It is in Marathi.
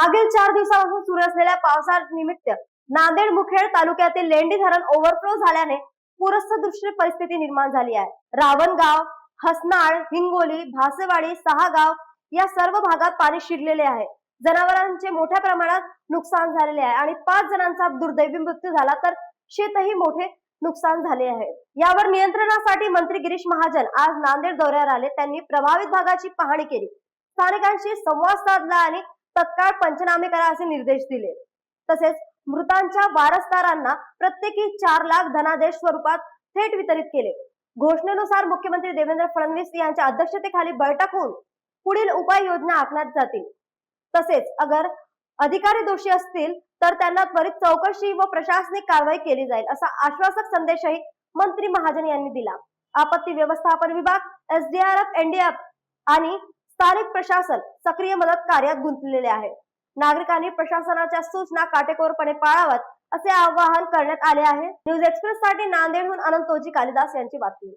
मागील चार दिवसापासून सुरू असलेल्या पावसानिमित्त नांदेड मुखेड तालुक्यातील लेंडी धरण ओव्हरफ्लो झाल्याने पूरस्थ परिस्थिती निर्माण झाली आहे. रावणगाव हसनाळ हिंगोली भासेवाडी सहागाव या सर्व भागात पाणी शिरलेले आहे. जनावरांचे मोठ्या प्रमाणात नुकसान झालेले आहे आणि पाच जणांचा दुर्दैवी मृत्यू झाला तर शेतही मोठे नुकसान झाले आहे. यावर नियंत्रणासाठी मंत्री गिरीश महाजन आज नांदेड दौऱ्यावर आले. त्यांनी प्रभावित भागाची पाहणी केली. स्थानिकांशी संवाद साधला आणि तत्काळ पंचनामे करा असे निर्देश दिले. तसेच मृतांच्या वारसदारांना प्रत्येकी चार लाख धनादेश स्वरूपात थेट वितरित केले. घोषणेनुसार मुख्यमंत्री देवेंद्र फडणवीस यांच्या अध्यक्षतेखाली बैठक होऊन पुढील उपाययोजना आखण्यात जातील. तसेच अगर अधिकारी दोषी असतील तर त्यांना त्वरित चौकशी व प्रशासनिक कारवाई केली जाईल असा आश्वासक संदेशही मंत्री महाजन यांनी दिला. आपत्ती व्यवस्थापन विभाग एसडीआरएफ एनडीएफ आणि स्थानिक प्रशासन सक्रिय मदत कार्यात गुंतलेले आहे. नागरिकांनी प्रशासनाच्या सूचना काटेकोरपणे पाळाव्यात असे आवाहन करण्यात आले आहे. न्यूज एक्सप्रेस साठी नांदेडहून अनंत ओजी कालिदास यांची बातमी.